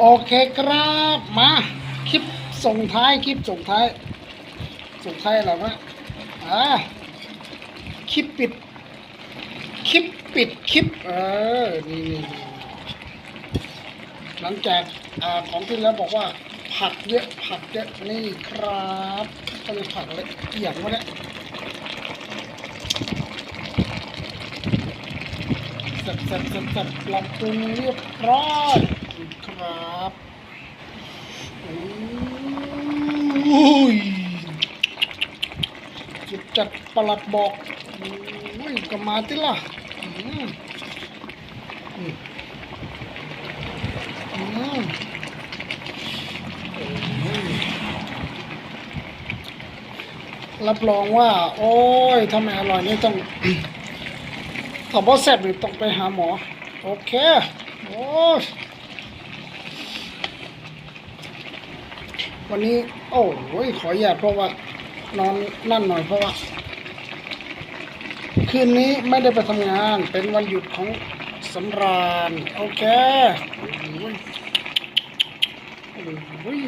โอเคครับมาคลิปส่งท้ายคลิปส่งท้าย ส่งท้ายอะไรวะอ่าคลิปปิดคลิปปิดคลิปเออนี่นี่หลังจากอ่าของที่แล้วบอกว่า ผักเยอะผักเยอะนี่ครับก็เลยผักอะไรอหย่างวะเนี่ยสร็จเสร็จเสร็จเสร็จปรับปรุงเรียบร้อยครับ อุ้ยจุดจัดประหลัดบอกอุ้ยก็มาติล่ะอืมอืมรับรองว่า โอ้ยทำไมอร่อยนี่ต้องถ้าบ่แซ่บนี่ต้องไปหาหมอ โอเค โอ้ วันนี้ โอ้ยขออย่าตเพราะว่านอนนั่นหน่อยเพราะว่า คืนนี้ไม่ได้ไปทำงานเป็นวันหยุดของสำราญโอเคโอ้ยโอ้ย